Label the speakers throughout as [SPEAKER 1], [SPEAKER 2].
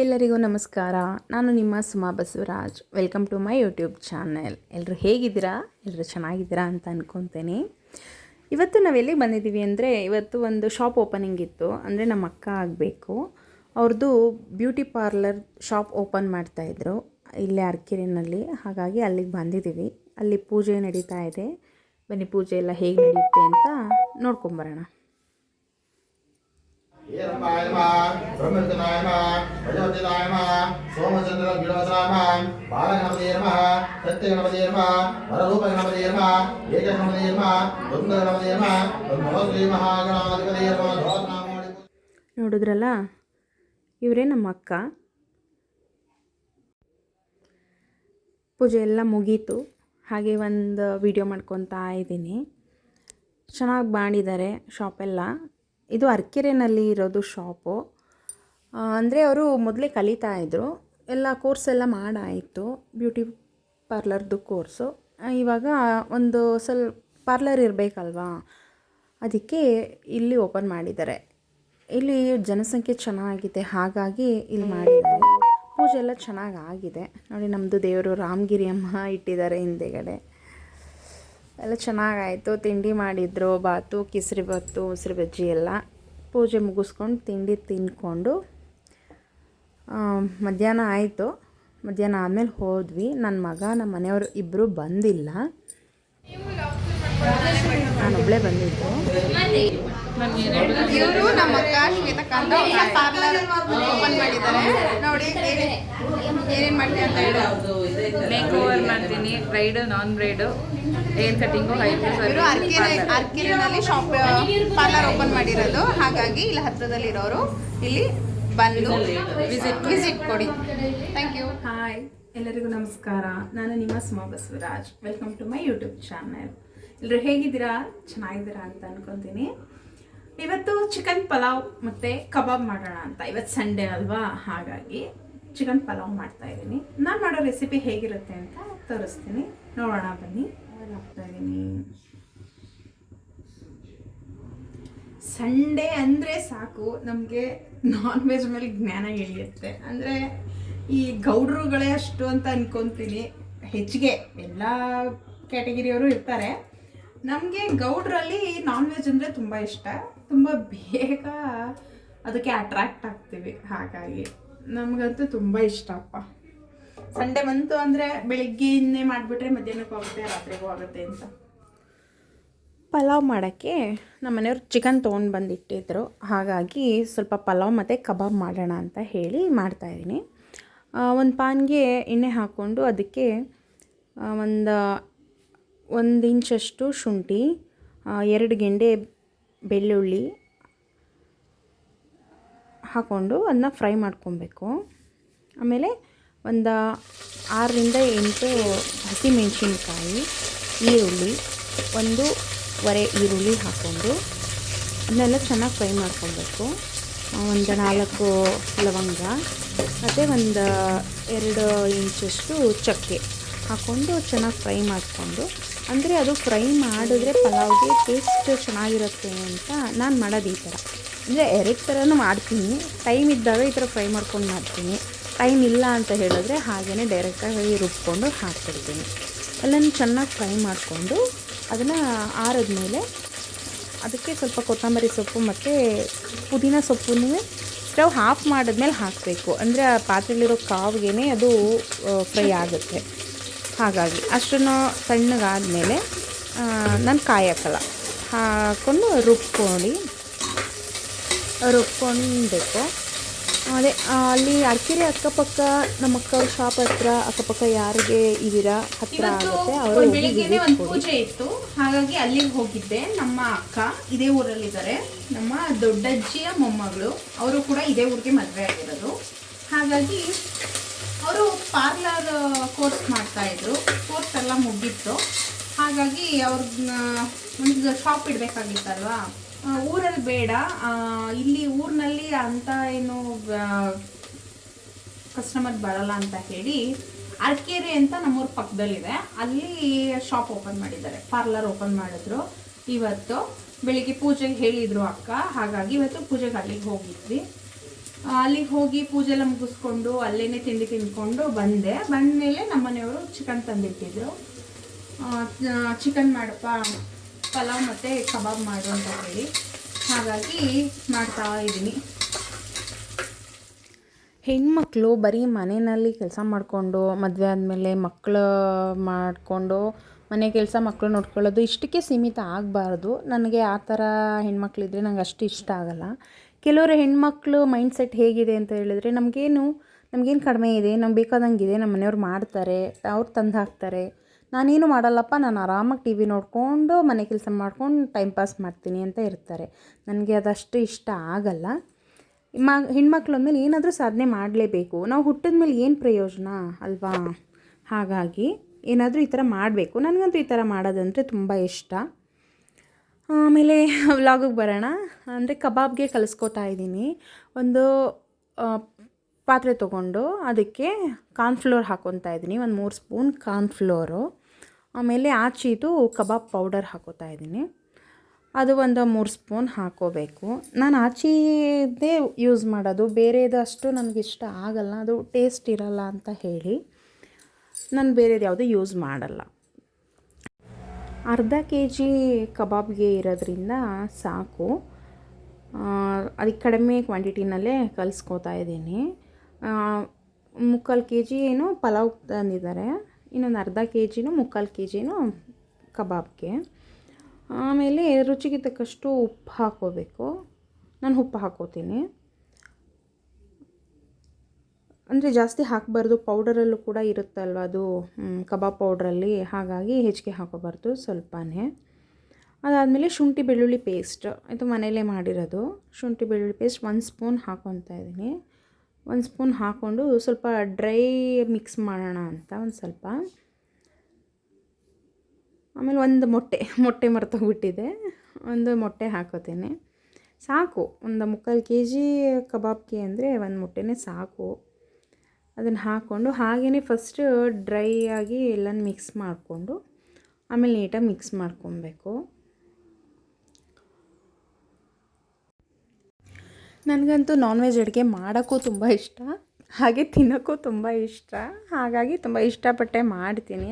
[SPEAKER 1] ಎಲ್ಲರಿಗೂ ನಮಸ್ಕಾರ. ನಾನು ನಿಮ್ಮ Suma Basavaraj. Welcome to my YouTube channel ಎಲ್ಲರೂ ಹೇಗಿದ್ದೀರಾ? ಎಲ್ಲರೂ ಚೆನ್ನಾಗಿದ್ದೀರಾ ಅಂತ ಅಂದ್ಕೊತೇನೆ ಇವತ್ತು ನಾವೆಲ್ಲಿಗೆ ಬಂದಿದ್ದೀವಿ ಅಂದರೆ, ಇವತ್ತು ಒಂದು ಶಾಪ್ ಓಪನಿಂಗ್ ಇತ್ತು. ಅಂದರೆ ನಮ್ಮ ಅಕ್ಕ ಆಗಬೇಕು. ಅವ್ರದ್ದು ಬ್ಯೂಟಿ ಪಾರ್ಲರ್ ಶಾಪ್ ಓಪನ್ ಮಾಡ್ತಾಯಿದ್ರು ಇಲ್ಲೇ ಅರ್ಕೆರೆನಲ್ಲಿ. ಹಾಗಾಗಿ ಅಲ್ಲಿಗೆ ಬಂದಿದ್ದೀವಿ. ಅಲ್ಲಿ ಪೂಜೆ ನಡೀತಾ ಇದೆ. ಬನ್ನಿ, ಪೂಜೆ ಎಲ್ಲ ಹೇಗೆ ನಡೆಯುತ್ತೆ ಅಂತ ನೋಡ್ಕೊಂಬರೋಣ.
[SPEAKER 2] ಬ್ರಹ್ಮವಿದ್ಯನಾಯ ನಮಃ ಪ್ರಜಾಪತಿನಾಯ ನಮಃ ಸೋಮಚಂದ್ರ ಗಿಡವಸನಾಯ ನಮಃ ಬಾಲಗಣಪತಿಯೇ ನಮಃ ಸತ್ಯಗಣಪತಿಯೇ ನಮಃ ವರರೂಪಗಣಪತಿಯೇ ನಮಃ ಏಕಗಣಪತಿಯೇ ನಮಃ ದ್ವಂದ್ವಗಣಪತಿಯೇ ನಮಃ ಶ್ರೀ ಮಹಾಗಣಾಧಿಪತಿಯೇ ನಮಃ
[SPEAKER 1] ನೋಡಿದ್ರಲ್ಲ? ಇವರೇ ನಮ್ಮ ಅಕ್ಕ. ಪೂಜೆ ಎಲ್ಲ ಮುಗೀತು. ಹಾಗೆ ಒಂದು ವಿಡಿಯೋ ಮಾಡ್ಕೊತಾ ಇದ್ದೀನಿ. ಚೆನ್ನಾಗಿ ಮಾಡಿದ್ದಾರೆ ಶಾಪೆಲ್ಲ ಇದು ಅರ್ಕೆರೆನಲ್ಲಿ ಇರೋದು ಶಾಪು ಅಂದರೆ ಅವರು ಮೊದಲೇ ಕಲಿತಾ ಇದ್ದರು ಎಲ್ಲ ಕೋರ್ಸ್ ಎಲ್ಲ ಮಾಡಾಯಿತು. ಬ್ಯೂಟಿ ಪಾರ್ಲರ್ದು ಕೋರ್ಸು ಇವಾಗ ಒಂದು ಸ್ವಲ್ಪ ಪಾರ್ಲರ್ ಇರಬೇಕಲ್ವಾ? ಅದಕ್ಕೆ ಇಲ್ಲಿ ಓಪನ್ ಮಾಡಿದ್ದಾರೆ. ಇಲ್ಲಿ ಜನಸಂಖ್ಯೆ ಚೆನ್ನಾಗಿದೆ. ಹಾಗಾಗಿ ಇಲ್ಲಿ ಮಾಡಿದ್ದಾರೆ. ಪೂಜೆ ಎಲ್ಲ ಚೆನ್ನಾಗಿ ಆಗಿದೆ. ನೋಡಿ ನಮ್ಮದು ದೇವರು ರಾಮಗಿರಿ ಅಮ್ಮ ಇಟ್ಟಿದ್ದಾರೆ ಹಿಂದೆಗಡೆ. ಎಲ್ಲ ಚೆನ್ನಾಗಾಯಿತು ತಿಂಡಿ ಮಾಡಿದ್ರು. ಬಾತು ಕೇಸರಿ ಬಾತು ಉಸಿರು ಬಜ್ಜಿ ಎಲ್ಲ. ಪೂಜೆ ಮುಗಿಸ್ಕೊಂಡು ತಿಂಡಿ ತಿಂದ್ಕೊಂಡು ಆ, ಮಧ್ಯಾಹ್ನ ಆಯಿತು. ಮಧ್ಯಾಹ್ನ ಆದಮೇಲೆ ಹೋದ್ವಿ. ನನ್ನ ಮಗ ನಮ್ಮ ಮನೆಯವರು ಇಬ್ಬರು ಬಂದಿಲ್ಲ. ನಾನೊಬ್ಬಳೇ ಬಂದಿದ್ದು.
[SPEAKER 3] ಇವರು ನಮ್ಮ ಅಕ್ಕ ಶ್ವೇತಕಾಂತ ಪಾರ್ಲರ್ ಓಪನ್ ಮಾಡಿದ್ದಾರೆ. ನೋಡಿ ಏನೇನು ಮಾಡ್ತೀವಿ ಅಂತ ಹೇಳಿ.
[SPEAKER 4] ಮೇಕ್ ಓವರ್ ಮಾಡ್ತೀನಿ bride non bride hair cutting
[SPEAKER 3] ಇವರು ಅರ್ಕೆರೆ ಅರ್ಕೆರೆನಲ್ಲಿ ಶಾಪ್ ಪಾರ್ಲರ್ ಓಪನ್ ಮಾಡಿರೋದು. ಹಾಗಾಗಿ ಇಲ್ಲಿ ಹತ್ರದಲ್ಲಿ ಇರೋರು ಇಲ್ಲಿ ಬಂದು ವಿಸಿಟ್ ವಿಸಿಟ್ ಕೊಡಿ. ಥ್ಯಾಂಕ್ ಯು
[SPEAKER 1] ಹಾಯ್ ಎಲ್ಲರಿಗೂ ನಮಸ್ಕಾರ. ನಾನು ನಿಮ್ಮ Suma Basavaraj. Welcome to my YouTube channel ಎಲ್ಲರೂ ಹೇಗಿದ್ದೀರಾ? ಚೆನ್ನಾಗಿದ್ದೀರಾ ಅಂತ ಅನ್ಕೊತೀನಿ. ಇವತ್ತು ಚಿಕನ್ ಪಲಾವ್ ಮತ್ತು ಕಬಾಬ್ ಮಾಡೋಣ ಅಂತ. ಇವತ್ತು ಸಂಡೇ ಅಲ್ವಾ? ಹಾಗಾಗಿ ಚಿಕನ್ ಪಲಾವ್ ಮಾಡ್ತಾ ಇದ್ದೀನಿ. ನಾನು ಮಾಡೋ ರೆಸಿಪಿ ಹೇಗಿರುತ್ತೆ ಅಂತ ತೋರಿಸ್ತೀನಿ. ನೋಡೋಣ ಬನ್ನಿ. ಹಾಕ್ತಾ ಇದ್ದೀನಿ. ಸಂಡೇ ಅಂದರೆ ಸಾಕು, ನಮಗೆ ನಾನ್ ವೆಜ್ ಮೇಲೆ ಜ್ಞಾನ ಇಳಿಯುತ್ತೆ. ಅಂದರೆ ಈ ಗೌಡ್ರುಗಳೇ ಅಷ್ಟು ಅಂತ ಅನ್ಕೊತೀನಿ. ಹೆಚ್ಚಿಗೆ ಎಲ್ಲ ಕ್ಯಾಟಗಿರಿಯವರು ಇರ್ತಾರೆ. ನಮಗೆ ಗೌಡ್ರಲ್ಲಿ ನಾನ್ ವೆಜ್ ಅಂದರೆ ತುಂಬ ಇಷ್ಟ. ತುಂಬ ಬೇಗ ಅದಕ್ಕೆ ಅಟ್ರಾಕ್ಟ್ ಆಗ್ತೀವಿ. ಹಾಗಾಗಿ ನಮಗಂತೂ ತುಂಬ ಇಷ್ಟಪ್ಪ ಸಂಡೇ ಬಂತು ಅಂದರೆ ಬೆಳಿಗ್ಗೆಯಿಂದನೇ ಮಾಡಿಬಿಟ್ರೆ ಮಧ್ಯಾಹ್ನಕ್ಕೂ ಆಗುತ್ತೆ, ರಾತ್ರಿಗೂ ಆಗುತ್ತೆ ಅಂತ. ಪಲಾವ್ ಮಾಡೋಕ್ಕೆ ನಮ್ಮ ಮನೆಯವ್ರು ಚಿಕನ್ ತೊಗೊಂಡು ಬಂದಿಟ್ಟಿದ್ರು. ಹಾಗಾಗಿ ಸ್ವಲ್ಪ ಪಲಾವ್ ಮತ್ತು ಕಬಾಬ್ ಮಾಡೋಣ ಅಂತ ಹೇಳಿ ಮಾಡ್ತಾಯಿದ್ದೀನಿ ಒಂದು ಪಾನ್ಗೆ ಎಣ್ಣೆ ಹಾಕ್ಕೊಂಡು ಅದಕ್ಕೆ ಒಂದು ಒಂದು ಇಂಚಷ್ಟು ಶುಂಠಿ ಎರಡು ಗೆಂಡೆ ಬೆಳ್ಳುಳ್ಳಿ ಹಾಕ್ಕೊಂಡು ಅದನ್ನ ಫ್ರೈ ಮಾಡ್ಕೊಬೇಕು. ಆಮೇಲೆ ಒಂದು ಆರರಿಂದ ಎಂಟು ಹಸಿಮೆಣಸಿನ್ಕಾಯಿ, ಈರುಳ್ಳಿ, ಒಂದು ವರೆ ಈರುಳ್ಳಿ ಹಾಕ್ಕೊಂಡು ಅದನ್ನೆಲ್ಲ ಚೆನ್ನಾಗಿ ಫ್ರೈ ಮಾಡ್ಕೊಬೇಕು. ಒಂದು ನಾಲ್ಕು ಲವಂಗ, ಮತ್ತು ಒಂದು ಎರಡು ಇಂಚಷ್ಟು ಚಕ್ಕೆ ಹಾಕ್ಕೊಂಡು ಚೆನ್ನಾಗಿ ಫ್ರೈ ಮಾಡಿಕೊಂಡು, ಅಂದರೆ ಅದು ಫ್ರೈ ಮಾಡಿದ್ರೆ ಪಲಾವ್ಗೆ ಟೇಸ್ಟ್ ಚೆನ್ನಾಗಿರುತ್ತೆ ಅಂತ ನಾನು ಮಾಡೋದು ಈ ಥರ. ಅಂದರೆ ಎರಡು ಥರನೂ ಮಾಡ್ತೀನಿ. ಟೈಮ್ ಇದ್ದಾಗ ಈ ಥರ ಫ್ರೈ ಮಾಡ್ಕೊಂಡು ಮಾಡ್ತೀನಿ. ಟೈಮ್ ಇಲ್ಲ ಅಂತ ಹೇಳಿದ್ರೆ ಹಾಗೆಯೇ ಡೈರೆಕ್ಟಾಗಿ ರುಬ್ಕೊಂಡು ಹಾಕ್ತಿರ್ತೀನಿ ಎಲ್ಲನೂ ಚೆನ್ನಾಗಿ ಫ್ರೈ ಮಾಡಿಕೊಂಡು ಅದನ್ನು ಆರಿದ್ಮೇಲೆ ಅದಕ್ಕೆ ಸ್ವಲ್ಪ ಕೊತ್ತಂಬರಿ ಸೊಪ್ಪು ಮತ್ತು ಪುದೀನ ಸೊಪ್ಪನ್ನು ಸ್ಟವ್ ಹಾಫ್ ಮಾಡಿದ್ಮೇಲೆ ಹಾಕಬೇಕು. ಅಂದರೆ ಆ ಪಾತ್ರೆಯಲ್ಲಿರೋ ಕಾವಿಗೆ ಅದು ಫ್ರೈ ಆಗುತ್ತೆ. ಹಾಗಾಗಿ ಅಷ್ಟನ್ನು ತಣ್ಣಗಾದಮೇಲೆ ನಾನು ಕಾಯಿ ಹಾಕಲ್ಲ. ಹಾಕ್ಕೊಂಡು ರುಬ್ಕೊಂಡು ರುಬ್ಕೊಳ್ಬೇಕು ಅದೇ ಅಲ್ಲಿ ಅರ್ಕೆರೆ ಅಕ್ಕಪಕ್ಕ ನಮ್ಮ ಅಕ್ಕ ಶಾಪ್ ಹತ್ರ ಅಕ್ಕಪಕ್ಕ ಯಾರಿಗೆ ಇದೀರಾ ಹತ್ರ ಆಗುತ್ತೆ. ಅವರು
[SPEAKER 3] ಬೆಳಿಗ್ಗೆನೆ ಒಂದು ಪೂಜೆ ಇತ್ತು. ಹಾಗಾಗಿ ಅಲ್ಲಿಗೆ ಹೋಗಿದ್ದೆ. ನಮ್ಮ ಅಕ್ಕ ಇದೇ ಊರಲ್ಲಿದ್ದಾರೆ. ನಮ್ಮ ದೊಡ್ಡಜ್ಜಿಯ ಮೊಮ್ಮಗಳು ಅವರು ಕೂಡ ಇದೇ ಊರಿಗೆ ಮದುವೆ ಆಗಿರೋದು. ಹಾಗಾಗಿ ಅವರು ಪಾರ್ಲರ್ ಕೋರ್ಸ್ ಮಾಡ್ತಾ ಇದ್ರು. ಕೋರ್ಸ್ ಎಲ್ಲ ಮುಗಿತ್ತು. ಹಾಗಾಗಿ ಅವ್ರನ್ನ ಒಂದು ಶಾಪ್ ಇಡಬೇಕಾಗಿತ್ತಲ್ವಾ? ಊರಲ್ಲಿ ಬೇಡ. ಇಲ್ಲಿ ಊರಿನಲ್ಲಿ ಅಂತ ಏನು ಕಸ್ಟಮರ್ ಬರಲ್ಲ ಅಂತ ಹೇಳಿ ಅರ್ಕೇರಿ ಅಂತ ನಮ್ಮೂರ ಪಕ್ಕದಲ್ಲಿದೆ ಅಲ್ಲಿ ಶಾಪ್ ಓಪನ್ ಮಾಡಿದ್ದಾರೆ. ಪಾರ್ಲರ್ ಓಪನ್ ಮಾಡಿದ್ರು. ಇವತ್ತು ಬೆಳಿಗ್ಗೆ ಪೂಜೆಗೆ ಹೇಳಿದ್ರು ಅಕ್ಕ. ಹಾಗಾಗಿ ಇವತ್ತು ಪೂಜೆಗೆ ಅಲ್ಲಿಗೆ ಹೋಗಿದ್ವಿ. ಅಲ್ಲಿಗೆ ಹೋಗಿ ಪೂಜೆ ಎಲ್ಲ ಮುಗಿಸ್ಕೊಂಡು ಅಲ್ಲೇ ತಿಂಡಿ ತಿಂದ್ಕೊಂಡು ಬಂದೆ. ಬಂದಮೇಲೆ ನಮ್ಮ ಮನೆಯವರು ಚಿಕನ್ ತಂದಿಟ್ಟಿದ್ರು ಚಿಕನ್ ಮಾಡಪ್ಪ ಪಲಾವ್ ಮತ್ತು ಕಬಾಬ್ ಮಾಡು ಹೇಳಿ. ಹಾಗಾಗಿ ಮಾಡ್ತಾ ಇದ್ದೀನಿ.
[SPEAKER 1] ಹೆಣ್ಮಕ್ಳು ಬರೀ ಮನೆಯಲ್ಲಿ ಕೆಲಸ ಮಾಡಿಕೊಂಡು, ಮದುವೆ ಆದಮೇಲೆ ಮಕ್ಕಳು ಮಾಡಿಕೊಂಡು, ಮನೆ ಕೆಲಸ ಮಕ್ಕಳು ನೋಡ್ಕೊಳ್ಳೋದು ಇಷ್ಟಕ್ಕೆ ಸೀಮಿತ ಆಗಬಾರ್ದು. ನನಗೆ ಆ ಥರ ಹೆಣ್ಮಕ್ಳಿದ್ರೆ ನಂಗೆ ಅಷ್ಟು ಇಷ್ಟ ಆಗಲ್ಲ. ಕೆಲವರು ಹೆಣ್ಮಕ್ಳು ಮೈಂಡ್ಸೆಟ್ ಹೇಗಿದೆ ಅಂತ ಹೇಳಿದ್ರೆ ನಮಗೇನು ನಮಗೇನು ಕಡಿಮೆ ಇದೆ, ನಮ್ಗೆ ಬೇಕಾದಂಗೆ ಇದೆ ನಮ್ಮ ಮನೆಯವ್ರು ಮಾಡ್ತಾರೆ, ಅವ್ರು ತಂದು ಹಾಕ್ತಾರೆ. ನಾನೇನು ಮಾಡಲ್ಲಪ್ಪ, ನಾನು ಆರಾಮಾಗಿ ಟಿ ವಿ ನೋಡಿಕೊಂಡು ಮನೆ ಕೆಲಸ ಮಾಡ್ಕೊಂಡು ಟೈಮ್ ಪಾಸ್ ಮಾಡ್ತೀನಿ ಅಂತ ಇರ್ತಾರೆ. ನನಗೆ ಅದಷ್ಟು ಇಷ್ಟ ಆಗಲ್ಲ. ಮ, ಹೆಣ್ಮಕ್ಳು ಅಂದಮೇಲೆ ಏನಾದರೂ ಸಾಧನೆ ಮಾಡಲೇಬೇಕು. ನಾವು ಹುಟ್ಟಿದ ಮೇಲೆ ಏನು ಪ್ರಯೋಜನ ಅಲ್ವಾ? ಹಾಗಾಗಿ ಏನಾದರೂ ಈ ಥರ ಮಾಡಬೇಕು. ನನಗಂತೂ ಈ ಥರ ಮಾಡೋದಂದರೆ ತುಂಬ ಇಷ್ಟ. ಆಮೇಲೆ ವ್ಲಾಗಿಗೆ ಬರೋಣ. ಅಂದರೆ ಕಬಾಬ್ಗೆ ಕಲಿಸ್ಕೊತಾ ಇದ್ದೀನಿ. ಒಂದು ಪಾತ್ರೆ ತೊಗೊಂಡು ಅದಕ್ಕೆ ಕಾರ್ನ್ಫ್ಲೋರ್ ಹಾಕ್ಕೊತಾ ಇದ್ದೀನಿ. ಒಂದು ಮೂರು ಸ್ಪೂನ್ ಕಾರ್ನ್ಫ್ಲೋರು ಆಮೇಲೆ ಆಚೀದು ಕಬಾಬ್ ಪೌಡರ್ ಹಾಕೋತಾ ಇದ್ದೀನಿ. ಅದು ಒಂದು ಮೂರು ಸ್ಪೂನ್ ಹಾಕೋಬೇಕು. ನಾನು ಆಚೀದೇ ಯೂಸ್ ಮಾಡೋದು ಬೇರೆದು ಅಷ್ಟು ನನಗಿಷ್ಟ ಆಗಲ್ಲ, ಅದು ಟೇಸ್ಟ್ ಇರಲ್ಲ ಅಂತ ಹೇಳಿ ನಾನು ಬೇರೆದು ಯಾವುದೂ ಯೂಸ್ ಮಾಡಲ್ಲ. ಅರ್ಧ ಕೆ ಜಿ ಕಬಾಬ್ಗೆ ಇರೋದ್ರಿಂದ ಸಾಕು. ಅದಕ್ಕೆ ಕಡಿಮೆ ಕ್ವಾಂಟಿಟಿನಲ್ಲೇ ಕಲಿಸ್ಕೋತಾ ಇದ್ದೀನಿ. ಮುಕ್ಕಾಲು ಕೆ ಜಿ ಏನು ಪಲಾವ್ ತಂದಿದ್ದಾರೆ. ಇನ್ನೊಂದು ಅರ್ಧ ಕೆ ಜಿನೂ ಮುಕ್ಕಾಲು ಕೆ ಜಿನೂ ಕಬಾಬ್ಗೆ. ಆಮೇಲೆ ರುಚಿಗೆ ತಕ್ಕಷ್ಟು ಉಪ್ಪು ಹಾಕೋಬೇಕು ನಾನು ಉಪ್ಪು ಹಾಕೋತೀನಿ ಅಂದರೆ ಜಾಸ್ತಿ ಹಾಕಬಾರ್ದು, ಪೌಡರಲ್ಲೂ ಕೂಡ ಇರುತ್ತಲ್ವ ಅದು ಕಬಾಬ್ ಪೌಡ್ರಲ್ಲಿ. ಹಾಗಾಗಿ ಹೆಚ್ಚಿಗೆ ಹಾಕೋಬಾರ್ದು ಸ್ವಲ್ಪನೇ. ಅದಾದಮೇಲೆ ಶುಂಠಿ ಬೆಳ್ಳುಳ್ಳಿ ಪೇಸ್ಟ್. ಇದು ಮನೆಯಲ್ಲೇ ಮಾಡಿರೋದು. ಶುಂಠಿ ಬೆಳ್ಳುಳ್ಳಿ ಪೇಸ್ಟ್, ಒಂದು ಸ್ಪೂನ್ ಹಾಕೊತಾ ಇದ್ದೀನಿ. ಒಂದು ಸ್ಪೂನ್ ಹಾಕ್ಕೊಂಡು ಸ್ವಲ್ಪ ಡ್ರೈ ಮಿಕ್ಸ್ ಮಾಡೋಣ ಅಂತ ಒಂದು ಸ್ವಲ್ಪ. ಆಮೇಲೆ ಒಂದು ಮೊಟ್ಟೆ ಮೊಟ್ಟೆ ಮರ್ತೋಗ್ಬಿಟ್ಟಿದೆ. ಒಂದು ಮೊಟ್ಟೆ ಹಾಕೋತೀನಿ. ಸಾಕು, ಒಂದು ಮುಕ್ಕಾಲು ಕೆ ಜಿ ಕಬಾಬ್ಗೆ ಅಂದರೆ ಒಂದು ಮೊಟ್ಟೆನೇ ಸಾಕು. ಅದನ್ನು ಹಾಕ್ಕೊಂಡು ಹಾಗೇ ಫಸ್ಟ್ ಡ್ರೈ ಆಗಿ ಎಲ್ಲನೂ ಮಿಕ್ಸ್ ಮಾಡಿಕೊಂಡು, ಆಮೇಲೆ ನೀಟಾಗಿ ಮಿಕ್ಸ್ ಮಾಡ್ಕೊಬೇಕು. ನನಗಂತೂ ನಾನ್ ವೆಜ್ ಅಡುಗೆ ಮಾಡೋಕ್ಕೂ ತುಂಬ ಇಷ್ಟ, ಹಾಗೆ ತಿನ್ನೋಕ್ಕೂ ತುಂಬ ಇಷ್ಟ. ಹಾಗಾಗಿ ತುಂಬ ಇಷ್ಟಪಟ್ಟೆ ಮಾಡ್ತೀನಿ.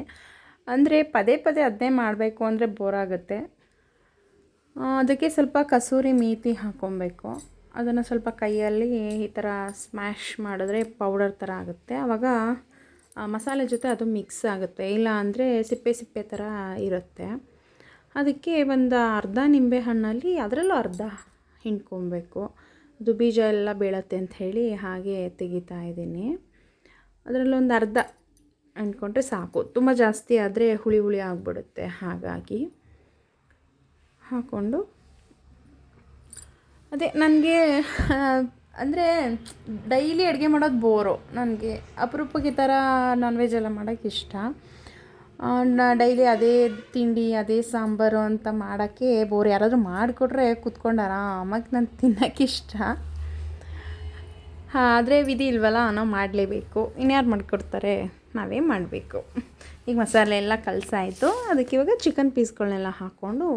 [SPEAKER 1] ಅಂದರೆ ಪದೇ ಪದೇ ಅದನ್ನೇ ಮಾಡಬೇಕು ಅಂದರೆ ಬೋರ್ ಆಗುತ್ತೆ. ಅದಕ್ಕೆ ಸ್ವಲ್ಪ ಕಸೂರಿ ಮೀತಿ ಹಾಕ್ಕೊಬೇಕು ಅದನ್ನು ಸ್ವಲ್ಪ ಕೈಯಲ್ಲಿ ಈ ಥರ ಸ್ಮ್ಯಾಶ್ ಮಾಡಿದ್ರೆ ಪೌಡರ್ ಥರ ಆಗುತ್ತೆ. ಆವಾಗ ಮಸಾಲೆ ಜೊತೆ ಅದು ಮಿಕ್ಸ್ ಆಗುತ್ತೆ. ಇಲ್ಲ ಅಂದರೆ ಸಿಪ್ಪೆ ಸಿಪ್ಪೆ ಥರ ಇರುತ್ತೆ. ಅದಕ್ಕೆ ಒಂದು ಅರ್ಧ ನಿಂಬೆ ಹಣ್ಣಲ್ಲಿ ಅದರಲ್ಲೂ ಅರ್ಧ ಹಿಂಡ್ಕೊಬೇಕು. ಅದು ಬೀಜ ಎಲ್ಲ ಬೀಳತ್ತೆ ಅಂತ ಹೇಳಿ ಹಾಗೆ ತೆಗಿತಾ ಇದ್ದೀನಿ. ಅದರಲ್ಲೊಂದು ಅರ್ಧ ಅಂದ್ಕೊಂಡ್ರೆ ಸಾಕು. ತುಂಬ ಜಾಸ್ತಿ ಆದರೆ ಹುಳಿ ಹುಳಿ ಆಗಿಬಿಡುತ್ತೆ ಹಾಗಾಗಿ. ಹಾಕ್ಕೊಂಡು. ಅದೇ ನನಗೆ ಅಂದರೆ ಡೈಲಿ ಅಡುಗೆ ಮಾಡೋದು ಬೋರು. ನನಗೆ ಅಪರೂಪಕ್ಕೆ ಈ ಥರ ನಾನ್ ವೆಜ್ ಎಲ್ಲ ಮಾಡೋಕ್ಕೆ ಇಷ್ಟ. ಡೈಲಿ ಅದೇ ತಿಂಡಿ, ಅದೇ ಸಾಂಬಾರು ಅಂತ ಮಾಡೋಕ್ಕೆ ಬೋರ್. ಯಾರಾದರೂ ಮಾಡಿಕೊಟ್ರೆ ಕುತ್ಕೊಂಡು ಆರಾಮಾಗಿ ನಾನು ಇಷ್ಟ. ಆದರೆ ವಿಧಿ ಇಲ್ವಲ್ಲ, ನಾವು ಮಾಡಲೇಬೇಕು. ಇನ್ಯಾರು ಮಾಡಿಕೊಡ್ತಾರೆ? ನಾವೇ ಮಾಡಬೇಕು. ಈಗ ಮಸಾಲೆ ಎಲ್ಲ ಕಲಸಾಯಿತು. ಅದಕ್ಕೆ ಇವಾಗ ಚಿಕನ್ ಪೀಸ್ಗಳನ್ನೆಲ್ಲ ಹಾಕ್ಕೊಂಡು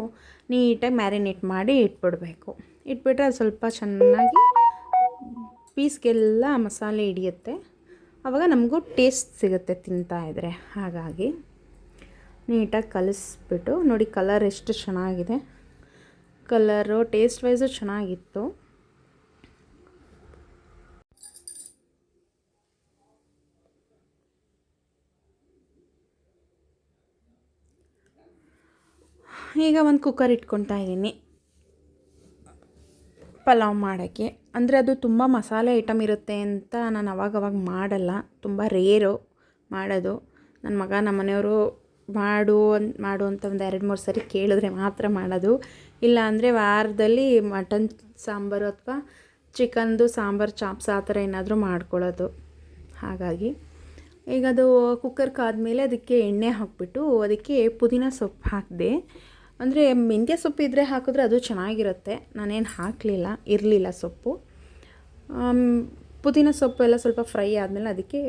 [SPEAKER 1] ನೀಟಾಗಿ ಮ್ಯಾರಿನೇಟ್ ಮಾಡಿ ಇಟ್ಬಿಡಬೇಕು. ಇಟ್ಬಿಟ್ರೆ ಅದು ಸ್ವಲ್ಪ ಚೆನ್ನಾಗಿ ಪೀಸ್ಗೆಲ್ಲ ಮಸಾಲೆ ಹಿಡಿಯುತ್ತೆ. ಆವಾಗ ನಮಗೂ ಟೇಸ್ಟ್ ಸಿಗುತ್ತೆ ತಿಂತಾ ಇದ್ದರೆ ಹಾಗಾಗಿ ನೀಟಾಗಿ ಕಲಿಸ್ಬಿಟ್ಟು ನೋಡಿ ಕಲರ್ ಎಷ್ಟು ಚೆನ್ನಾಗಿದೆ. ಕಲರು ಟೇಸ್ಟ್ ವೈಸು ಚೆನ್ನಾಗಿತ್ತು. ಈಗ ಒಂದು ಕುಕ್ಕರ್ ಇಟ್ಕೊತಾ ಇದ್ದೀನಿ. ಪಲಾವ್ ಮಾಡೋಕ್ಕೆ. ಅಂದರೆ ಅದು ತುಂಬ ಮಸಾಲೆ ಐಟಮ್ ಇರುತ್ತೆ ಅಂತ ನಾನು ಅವಾಗವಾಗ ಮಾಡಲ್ಲ. ತುಂಬ ರೇರು ಮಾಡೋದು. ನನ್ನ ಮಗ ನಮ್ಮ ಮನೆಯವರು ಮಾಡು ಅನ್, ಮಾಡು ಅಂತ ಒಂದು ಎರಡು ಮೂರು ಸರಿ ಕೇಳಿದ್ರೆ ಮಾತ್ರ ಮಾಡೋದು. ಇಲ್ಲ ಅಂದರೆ ವಾರದಲ್ಲಿ ಮಟನ್ ಸಾಂಬಾರು ಅಥವಾ ಚಿಕನ್ದು ಸಾಂಬಾರು ಚಾಪ್ಸ್ ಆ ಥರ ಏನಾದರೂ ಮಾಡ್ಕೊಳ್ಳೋದು. ಹಾಗಾಗಿ ಈಗ ಅದು ಕುಕ್ಕರ್ ಕಾದ್ಮೇಲೆ ಅದಕ್ಕೆ ಎಣ್ಣೆ ಹಾಕ್ಬಿಟ್ಟು ಅದಕ್ಕೆ ಪುದೀನ ಸೊಪ್ಪು ಹಾಕಿದೆ. ಅಂದರೆ ಮೆಂತ್ಯ ಸೊಪ್ಪು ಇದ್ದರೆ ಹಾಕಿದ್ರೆ ಅದು ಚೆನ್ನಾಗಿರುತ್ತೆ. ನಾನೇನು ಹಾಕಲಿಲ್ಲ, ಇರಲಿಲ್ಲ ಸೊಪ್ಪು. ಪುದೀನ ಸೊಪ್ಪು ಎಲ್ಲ ಸ್ವಲ್ಪ ಫ್ರೈ ಆದಮೇಲೆ ಅದಕ್ಕೆ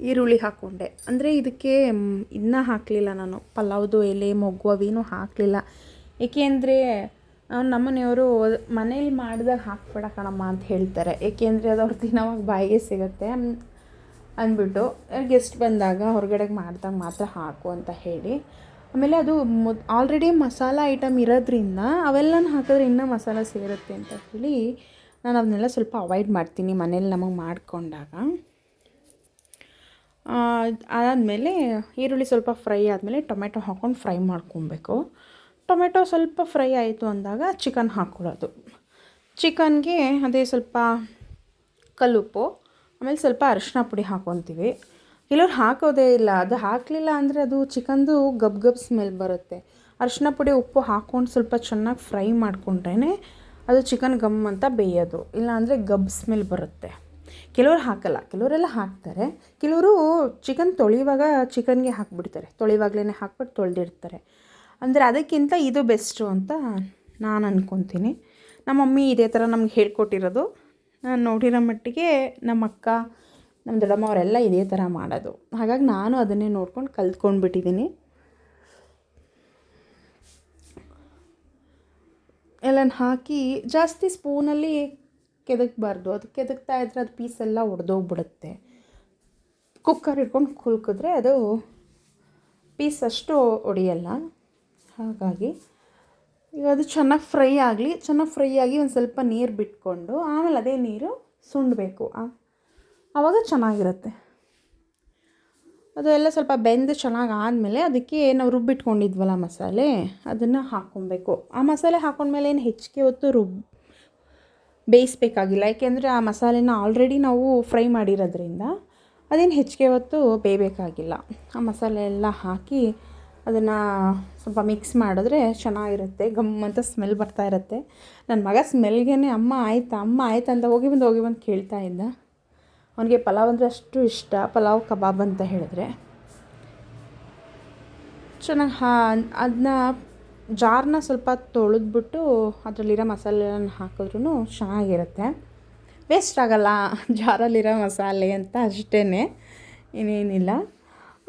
[SPEAKER 1] ಈರುಳ್ಳಿ ಹಾಕ್ಕೊಂಡೆ ಅಂದರೆ ಇದಕ್ಕೆ ಇನ್ನೂ ಹಾಕಲಿಲ್ಲ ನಾನು. ಪಲಾವ್ದು ಎಲೆ, ಮೊಗ್ಗು ಅವೇನೂ ಹಾಕಲಿಲ್ಲ. ಏಕೆ ಅಂದರೆ ನಮ್ಮನೆಯವರು ಮನೇಲಿ ಮಾಡಿದಾಗ ಹಾಕ್ಬೇಡ ಕಣಮ್ಮ ಅಂತ ಹೇಳ್ತಾರೆ. ಏಕೆಂದರೆ ಅದು ಅವ್ರ ತಿನ್ನೋವಾಗ ಬಾಯಿಗೆ ಸಿಗುತ್ತೆ ಅಂದ್ಬಿಟ್ಟು ಗೆಸ್ಟ್ ಬಂದಾಗ ಹೊರಗಡೆಗೆ ಮಾಡಿದಾಗ ಮಾತ್ರ ಹಾಕು ಅಂತ ಹೇಳಿ. ಆಮೇಲೆ ಅದು ಮೊದ್ ಆಲ್ರೆಡಿ ಮಸಾಲ ಐಟಮ್ ಇರೋದ್ರಿಂದ ಅವೆಲ್ಲನೂ ಹಾಕಿದ್ರೆ ಇನ್ನೂ ಮಸಾಲ ಸೇರುತ್ತೆ ಅಂತ ಹೇಳಿ ನಾನು ಅದನ್ನೆಲ್ಲ ಸ್ವಲ್ಪ ಅವಾಯ್ಡ್ ಮಾಡ್ತೀನಿ ಮನೇಲಿ ನಮಗೆ ಮಾಡಿಕೊಂಡಾಗ. ಅದಾದಮೇಲೆ ಈರುಳ್ಳಿ ಸ್ವಲ್ಪ ಫ್ರೈ ಆದಮೇಲೆ ಟೊಮೆಟೊ ಹಾಕ್ಕೊಂಡು ಫ್ರೈ ಮಾಡ್ಕೊಬೇಕು. ಟೊಮೆಟೊ ಸ್ವಲ್ಪ ಫ್ರೈ ಆಯಿತು ಅಂದಾಗ ಚಿಕನ್ ಹಾಕ್ಕೊಳ್ಳೋದು ಚಿಕನ್ಗೆ ಅದೇ ಸ್ವಲ್ಪ ಕಲ್ಲುಪ್ಪು, ಆಮೇಲೆ ಸ್ವಲ್ಪ ಅರಿಶಿನ ಪುಡಿ ಹಾಕ್ಕೊತೀವಿ ಕೆಲವ್ರು ಹಾಕೋದೇ ಇಲ್ಲ. ಅದು ಹಾಕಲಿಲ್ಲ ಅಂದರೆ ಅದು ಚಿಕನ್ದು ಗಬ್ ಗಬ್ ಸ್ಮೆಲ್ ಬರುತ್ತೆ. ಅರಿಶಿನ ಪುಡಿ, ಉಪ್ಪು ಹಾಕ್ಕೊಂಡು ಸ್ವಲ್ಪ ಚೆನ್ನಾಗಿ ಫ್ರೈ ಮಾಡಿಕೊಂಡ್ರೇ ಅದು ಚಿಕನ್ ಗಮ್ ಅಂತ ಬೇಯೋದು. ಇಲ್ಲಾಂದರೆ ಗಬ್ ಸ್ಮೆಲ್ ಬರುತ್ತೆ. ಕೆಲವ್ರು ಹಾಕಲ್ಲ, ಕೆಲವರೆಲ್ಲ ಹಾಕ್ತಾರೆ. ಕೆಲವರು ಚಿಕನ್ ತೊಳೆಯುವಾಗ ಚಿಕನ್ಗೆ ಹಾಕ್ಬಿಡ್ತಾರೆ. ತೊಳೆಯುವಾಗಲೇ ಹಾಕ್ಬಿಟ್ಟು ತೊಳೆದಿರ್ತಾರೆ. ಅಂದರೆ ಅದಕ್ಕಿಂತ ಇದು ಬೆಸ್ಟು ಅಂತ ನಾನು ಅಂದ್ಕೊತೀನಿ ನಮ್ಮ ಮಮ್ಮಿ ಇದೇ ಥರ ನಮ್ಗೆ ಹೇಳ್ಕೊಟ್ಟಿರೋದು. ನಾನು ನೋಡಿರೋ ಮಟ್ಟಿಗೆ ನಮ್ಮ ಅಕ್ಕ ನಮ್ಮ ದೊಡ್ಡಮ್ಮ ಅವರೆಲ್ಲ ಇದೇ ಥರ ಮಾಡೋದು. ಹಾಗಾಗಿ ನಾನು ಅದನ್ನೇ ನೋಡ್ಕೊಂಡು ಕಲ್ತ್ಕೊಂಡ್ಬಿಟ್ಟಿದ್ದೀನಿ. ಎಲ್ಲನ ಹಾಕಿ ಜಾಸ್ತಿ ಸ್ಪೂನಲ್ಲಿ ಕೆದಕಬಾರ್ದು. ಅದು ಕೆದಕ್ತಾ ಇದ್ರೆ ಅದು ಪೀಸೆಲ್ಲ ಒಡೆದೋಗ್ಬಿಡುತ್ತೆ. ಕುಕ್ಕರ್ ಇಟ್ಕೊಂಡು ಕುಲ್ಕಿದ್ರೆ ಅದು ಪೀಸ್ ಅಷ್ಟು ಒಡೆಯಲ್ಲ. ಹಾಗಾಗಿ ಈಗ ಅದು ಚೆನ್ನಾಗಿ ಫ್ರೈ ಆಗಲಿ, ಚೆನ್ನಾಗಿ ಫ್ರೈ ಆಗಿ ಒಂದು ಸ್ವಲ್ಪ ನೀರು ಬಿಟ್ಕೊಂಡು ಆಮೇಲೆ ಅದೇ ನೀರು ಸುಂಡಬೇಕು ಆವಾಗ ಚೆನ್ನಾಗಿರುತ್ತೆ. ಅದು ಎಲ್ಲ ಸ್ವಲ್ಪ ಬೆಂದು ಚೆನ್ನಾಗಿ ಆದಮೇಲೆ ಅದಕ್ಕೆ ನಾವು ರುಬ್ಬಿಟ್ಕೊಂಡಿದ್ವಲ್ಲ ಮಸಾಲೆ, ಅದನ್ನು ಹಾಕ್ಕೊಬೇಕು. ಆ ಮಸಾಲೆ ಹಾಕೊಂಡ್ಮೇಲೆ ಏನು ಹೆಚ್ಚಿಗೆ ಹೊತ್ತು ರುಬ್ ಬೇಯಿಸ್ಬೇಕಾಗಿಲ್ಲ. ಯಾಕೆಂದರೆ ಆ ಮಸಾಲೆನ ಆಲ್ರೆಡಿ ನಾವು ಫ್ರೈ ಮಾಡಿರೋದ್ರಿಂದ ಅದೇನು ಹೆಚ್ಚಿಗೆ ಹೊತ್ತು ಬೇಯಬೇಕಾಗಿಲ್ಲ. ಆ ಮಸಾಲೆ ಎಲ್ಲ ಹಾಕಿ ಅದನ್ನು ಸ್ವಲ್ಪ ಮಿಕ್ಸ್ ಮಾಡಿದ್ರೆ ಚೆನ್ನಾಗಿರುತ್ತೆ. ಗಮ್ ಅಂತ ಸ್ಮೆಲ್ ಬರ್ತಾ ಇರುತ್ತೆ. ನನ್ನ ಮಗ ಸ್ಮೆಲ್ಗೆ ಅಮ್ಮ ಆಯ್ತಾ? ಅಮ್ಮ ಆಯ್ತಾ? ಅಂತ ಹೋಗಿ ಬಂದು ಹೋಗಿ ಬಂದು ಕೇಳ್ತಾ ಇದ್ದ. ಅವನಿಗೆ ಪಲಾವ್ ಅಂದರೆ ಅಷ್ಟು ಇಷ್ಟ. ಪಲಾವ್ ಕಬಾಬ್ ಅಂತ ಹೇಳಿದ್ರೆ. ಚೆನ್ನಾಗಿ ಹಾ ಅದನ್ನ ಜಾರ್ನ ಸ್ವಲ್ಪ ತೊಳೆದ್ಬಿಟ್ಟು ಅದರಲ್ಲಿರೋ ಮಸಾಲೆನ ಹಾಕಿದ್ರೂ ಚೆನ್ನಾಗಿರುತ್ತೆ. ವೇಸ್ಟ್ ಆಗಲ್ಲ, ಜಾರಲ್ಲಿರೋ ಮಸಾಲೆ ಅಂತ ಅಷ್ಟೇ ಇನ್ನೇನಿಲ್ಲ.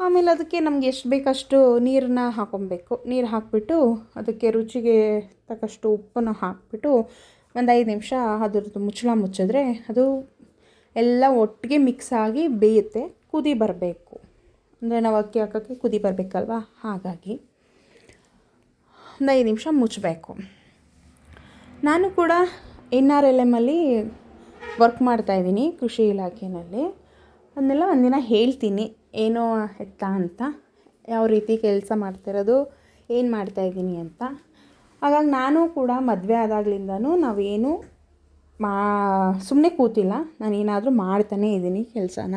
[SPEAKER 1] ಆಮೇಲೆ ಅದಕ್ಕೆ ನಮ್ಗೆ ಎಷ್ಟು ಬೇಕಷ್ಟು ನೀರನ್ನ ಹಾಕೊಬೇಕು. ನೀರು ಹಾಕಿಬಿಟ್ಟು ಅದಕ್ಕೆ ರುಚಿಗೆ ತಕ್ಕಷ್ಟು ಉಪ್ಪನ್ನು ಹಾಕಿಬಿಟ್ಟು ಒಂದು ಐದು ನಿಮಿಷ ಅದ್ರದ್ದು ಮುಚ್ಚಳ ಮುಚ್ಚಿದ್ರೆ ಅದು ಎಲ್ಲ ಒಟ್ಟಿಗೆ ಮಿಕ್ಸ್ ಆಗಿ ಬೇಯುತ್ತೆ, ಕುದಿ ಬರಬೇಕು. ಅಂದರೆ ನಾವು ಅಕ್ಕಿ ಹಾಕೋಕ್ಕೆ ಕುದಿ ಬರಬೇಕಲ್ವ? ಹಾಗಾಗಿ. ಒಂದು ಐದು ನಿಮಿಷ ಮುಚ್ಚಬೇಕು. ನಾನು ಕೂಡ ಎನ್ ಆರ್ ಎಲ್ ಎಮ್ಮಲ್ಲಿ ವರ್ಕ್ ಮಾಡ್ತಾಯಿದ್ದೀನಿ ಕೃಷಿ ಇಲಾಖೆಯಲ್ಲಿ ಅದನ್ನೆಲ್ಲ ಒಂದಿನ ಹೇಳ್ತೀನಿ, ಏನೋ ಎತ್ತ ಅಂತ, ಯಾವ ರೀತಿ ಕೆಲಸ ಮಾಡ್ತಿರೋದು ಏನು ಮಾಡ್ತಾಯಿದ್ದೀನಿ ಅಂತ. ಹಾಗಾಗಿ ನಾನು ಕೂಡ ಮದುವೆ ಆದಾಗ್ಲಿಂದನೂ ನಾವೇನು ಮಾ ಸುಮ್ಮನೆ ಕೂತಿಲ್ಲ, ನಾನು ಏನಾದರೂ ಮಾಡ್ತಾನೇ ಇದ್ದೀನಿ ಕೆಲಸನ.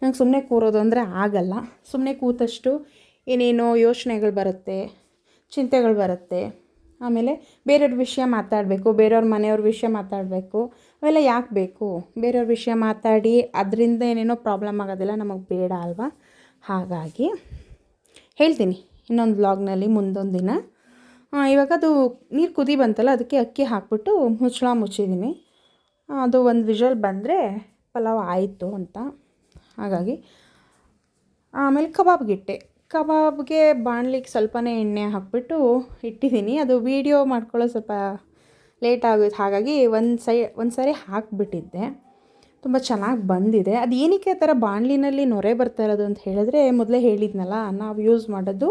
[SPEAKER 1] ನಂಗೆ ಸುಮ್ಮನೆ ಕೂರೋದು ಅಂದರೆ ಆಗಲ್ಲ. ಸುಮ್ಮನೆ ಕೂತಷ್ಟು ಏನೇನೋ ಯೋಚನೆಗಳು ಬರುತ್ತೆ ಚಿಂತೆಗಳು ಬರುತ್ತೆ. ಆಮೇಲೆ ಬೇರೆಯವ್ರ ವಿಷಯ ಮಾತಾಡಬೇಕು, ಬೇರೆಯವ್ರ ಮನೆಯವ್ರ ವಿಷಯ ಮಾತಾಡಬೇಕು, ಅವೆಲ್ಲ ಯಾಕೆ ಬೇಕು? ಬೇರೆಯವ್ರ ವಿಷಯ ಮಾತಾಡಿ ಅದರಿಂದ ಏನೇನೋ ಪ್ರಾಬ್ಲಮ್ ಆಗೋದಿಲ್ಲ ನಮಗೆ ಬೇಡ ಅಲ್ವಾ? ಹಾಗಾಗಿ ಹೇಳ್ತೀನಿ ಇನ್ನೊಂದು ಬ್ಲಾಗ್ನಲ್ಲಿ ಮುಂದೊಂದು ದಿನ. ಇವಾಗ ಅದು ನೀರು ಕುದಿ ಬಂತಲ್ಲ, ಅದಕ್ಕೆ ಅಕ್ಕಿ ಹಾಕ್ಬಿಟ್ಟು ಮುಚ್ಚಳ ಮುಚ್ಚಿದ್ದೀನಿ. ಅದು ಒಂದು ವಿಜುವಲ್ ಬಂದರೆ ಪಲಾವ್ ಆಯಿತು ಅಂತ. ಹಾಗಾಗಿ ಆಮೇಲೆ ಕಬಾಬ್ಗಿಟ್ಟೆ ಕಬಾಬ್ಗೆ ಬಾಣಲಿಕ್ಕೆ ಸ್ವಲ್ಪನೇ ಎಣ್ಣೆ ಹಾಕ್ಬಿಟ್ಟು ಇಟ್ಟಿದ್ದೀನಿ. ಅದು ವೀಡಿಯೋ ಮಾಡ್ಕೊಳ್ಳೋ ಸ್ವಲ್ಪ ಲೇಟ್ ಆಗೋಯ್ತು ಹಾಗಾಗಿ ಒಂದು ಸೈ ಒಂದು ಸಾರಿ ಹಾಕಿಬಿಟ್ಟಿದ್ದೆ. ತುಂಬ ಚೆನ್ನಾಗಿ ಬಂದಿದೆ. ಅದು ಏನಕ್ಕೆ ಆ ಥರ ಬಾಣಲಿನಲ್ಲಿ ನೊರೆ ಬರ್ತಾ ಇರೋದು ಅಂತ ಹೇಳಿದ್ರೆ, ಮೊದಲೇ ಹೇಳಿದ್ನಲ್ಲ, ನಾವು ಯೂಸ್ ಮಾಡೋದು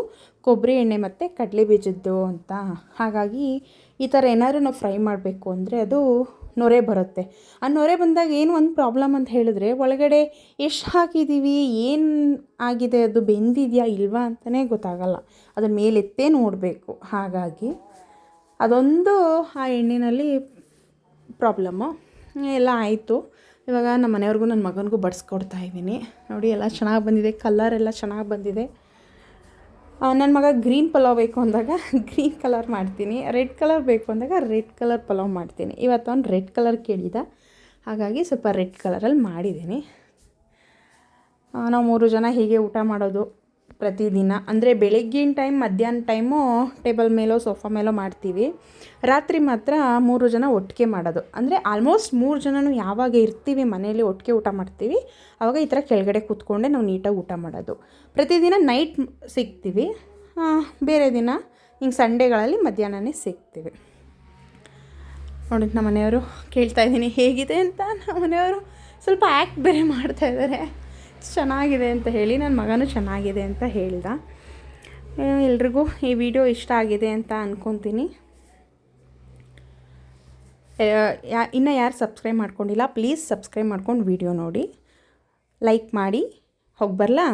[SPEAKER 1] ಕೊಬ್ಬರಿ ಎಣ್ಣೆ ಮತ್ತು ಕಡಲೆ ಬೀಜದ್ದು ಅಂತ. ಹಾಗಾಗಿ ಈ ಥರ ಏನಾದರೂ ನಾವು ಫ್ರೈ ಮಾಡಬೇಕು ಅಂದರೆ ಅದು ನೊರೆ ಬರುತ್ತೆ. ಆ ನೊರೆ ಬಂದಾಗ ಏನು ಒಂದು ಪ್ರಾಬ್ಲಮ್ ಅಂತ ಹೇಳಿದ್ರೆ, ಒಳಗಡೆ ಎಷ್ಟು ಹಾಕಿದ್ದೀವಿ ಏನು ಆಗಿದೆ, ಅದು ಬೆಂದಿದೆಯಾ, ಇಲ್ವಾ ಅಂತಲೇ ಗೊತ್ತಾಗಲ್ಲ. ಅದ್ರ ಮೇಲೆತ್ತೇ ನೋಡಬೇಕು. ಹಾಗಾಗಿ ಅದೊಂದು ಆ ಎಣ್ಣೆಯಲ್ಲಿ ಪ್ರಾಬ್ಲಮ್ಮು ಎಲ್ಲ ಆಯಿತು. ಇವಾಗ ನಮ್ಮ ಮನೆಯವ್ರಿಗೂ ನನ್ನ ಮಗನಿಗೂ ಬಡಿಸ್ಕೊಡ್ತಾ ಇದ್ದೀನಿ. ನೋಡಿ, ಎಲ್ಲ ಚೆನ್ನಾಗಿ ಬಂದಿದೆ. ಕಲರ್ ಎಲ್ಲ ಚೆನ್ನಾಗಿ ಬಂದಿದೆ. ನನ್ನ ಮಗ ಗ್ರೀನ್ ಪಲಾವ್ ಬೇಕು ಅಂದಾಗ ಗ್ರೀನ್ ಕಲರ್ ಮಾಡ್ತೀನಿ. ರೆಡ್ ಕಲರ್ ಬೇಕು ಅಂದಾಗ ರೆಡ್ ಕಲರ್ ಪಲಾವ್ ಮಾಡ್ತೀನಿ. ಇವತ್ತು ಅವ್ನು ರೆಡ್ ಕಲರ್ ಕೇಳಿದ. ಹಾಗಾಗಿ ಸ್ವಲ್ಪ ರೆಡ್ ಕಲರಲ್ಲಿ ಮಾಡಿದ್ದೀನಿ. ನಾವು ಮೂರು ಜನ ಹೀಗೆ ಊಟ ಮಾಡೋದು ಪ್ರತಿದಿನ. ಅಂದರೆ ಬೆಳಗ್ಗಿನ ಟೈಮ್, ಮಧ್ಯಾಹ್ನ ಟೈಮು ಟೇಬಲ್ ಮೇಲೋ, ಸೋಫಾ ಮೇಲೋ ಮಾಡ್ತೀವಿ. ರಾತ್ರಿ ಮಾತ್ರ ಮೂರು ಜನ ಒಟ್ಟಿಗೆ ಮಾಡೋದು. ಅಂದರೆ ಆಲ್ಮೋಸ್ಟ್ ಮೂರು ಜನನು ಯಾವಾಗ ಇರ್ತೀವಿ ಮನೆಯಲ್ಲಿ ಒಟ್ಟಿಗೆ ಊಟ ಮಾಡ್ತೀವಿ ಆವಾಗ ಈ ಥರ ಕೆಳಗಡೆ ಕೂತ್ಕೊಂಡೆ ನಾವು ನೀಟಾಗಿ ಊಟ ಮಾಡೋದು. ಪ್ರತಿದಿನ ನೈಟ್ ಸಿಗ್ತೀವಿ. ಬೇರೆ ದಿನ ಹಿಂಗೆ ಸಂಡೇಗಳಲ್ಲಿ ಮಧ್ಯಾಹ್ನನೇ ಸಿಗ್ತೀವಿ. ನೋಡಿ ನಮ್ಮ ಮನೆಯವರು ಕೇಳ್ತಾ ಇದ್ದೀನಿ, ಹೇಗಿದೆ ಅಂತ ನಮ್ಮ ಮನೆಯವರು ಸ್ವಲ್ಪ ಆ್ಯಕ್ಟ್ ಬೇರೆ ಮಾಡ್ತಾ ಇದ್ದಾರೆ. ಚೆನ್ನಾಗಿದೆ ಅಂತ ಹೇಳಿ ನನ್ನ ಮಗನೂ ಚೆನ್ನಾಗಿದೆ ಅಂತ ಹೇಳ್ದ. ಎಲ್ರಿಗೂ ಈ ವಿಡಿಯೋ ಇಷ್ಟ ಆಗಿದೆ ಅಂತ ಅಂದ್ಕೊತೀನಿ ಯಾ, ಇನ್ನು ಯಾರು ಸಬ್ಸ್ಕ್ರೈಬ್ ಮಾಡ್ಕೊಂಡಿಲ್ಲ, ಪ್ಲೀಸ್ ಸಬ್ಸ್ಕ್ರೈಬ್ ಮಾಡ್ಕೊಂಡು ವಿಡಿಯೋ ನೋಡಿ. ಲೈಕ್ ಮಾಡಿ. ಹೋಗಿ ಬರಲಾ?